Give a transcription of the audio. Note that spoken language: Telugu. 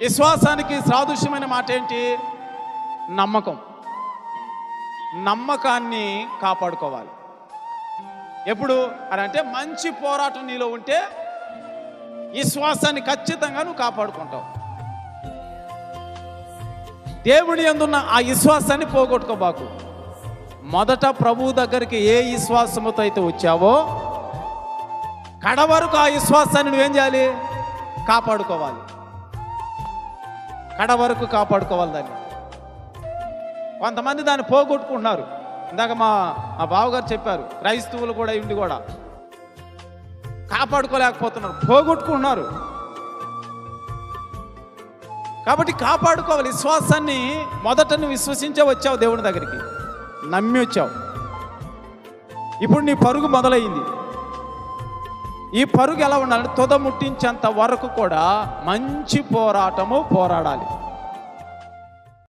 విశ్వాసానికి సాదృశ్యమైన మాట ఏంటి నమ్మకం. నమ్మకాన్ని కాపాడుకోవాలి. ఎప్పుడు? అని అంటే మంచి పోరాటం నీలో ఉంటే విశ్వాసాన్ని ఖచ్చితంగా నువ్వు కాపాడుకుంటావు. దేవుడి ఎందున్న ఆ విశ్వాసాన్ని పోగొట్టుకోబాకు మొదట ప్రభు దగ్గరికి ఏ విశ్వాసముతో అయితే వచ్చావో కడ వరకు ఆ విశ్వాసాన్ని నువ్వేం చేయాలి? కాపాడుకోవాలి. కడ వరకు కాపాడుకోవాలి దాన్ని. కొంతమంది దాన్ని పోగొట్టుకుంటున్నారు. ఇందాక మా మా బావగారు చెప్పారు క్రైస్తవులు కూడా ఇండి కూడా. కాపాడుకోలేకపోతున్నారు పోగొట్టుకుంటున్నారు. కాబట్టి కాపాడుకోవాలి విశ్వాసాన్ని మొదట నువ్వు విశ్వసించే వచ్చావు దేవుని దగ్గరికి. నమ్మి వచ్చావు. ఇప్పుడు నీ పరుగు మొదలైంది. ఈ పరుగు ఎలా ఉండాలంటే తుద ముట్టించేంత వరకు కూడా మంచి పోరాటము పోరాడాలి.